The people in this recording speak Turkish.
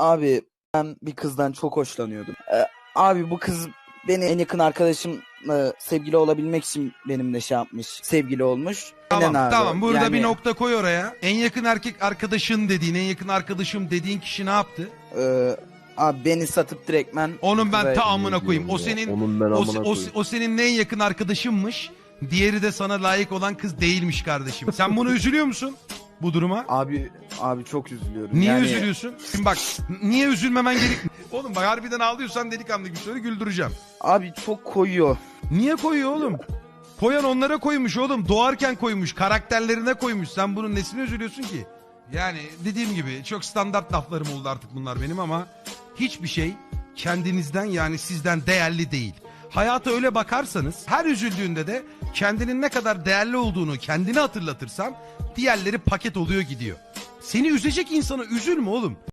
Abi ben bir kızdan çok hoşlanıyordum. Ee, abi bu kız beni en yakın arkadaşımla sevgili olabilmek için benimle şey yapmış. Sevgili olmuş. Tamam Aynen abi. tamam burada Yani, bir nokta koy oraya. En yakın erkek arkadaşın dediğin, en yakın arkadaşım dediğin kişi ne yaptı? e, abi beni satıp direktmen. Onun ben Ve- ta amına koyayım. O senin Onun ben o, amına o, koyayım. o senin en yakın arkadaşınmış. Diğeri de sana layık olan kız değilmiş kardeşim. Sen bunu üzülüyor musun bu duruma? Abi abi çok üzülüyorum. Niye Yani- üzülüyorsun? Şimdi bak niye üzülmemen gerek... Oğlum bak harbiden ağlıyorsan delikanlı gibi söyle güldüreceğim. Abi çok koyuyor. Niye koyuyor oğlum? Koyan onlara koymuş oğlum. Doğarken koymuş. Karakterlerine koymuş. Sen bunun nesine üzülüyorsun ki? Yani dediğim gibi çok standart laflarım oldu artık bunlar benim ama hiçbir şey kendinizden yani sizden değerli değil. Hayata öyle bakarsanız her üzüldüğünde de kendinin ne kadar değerli olduğunu kendine hatırlatırsan diğerleri paket oluyor gidiyor. Seni üzecek insana üzülme oğlum.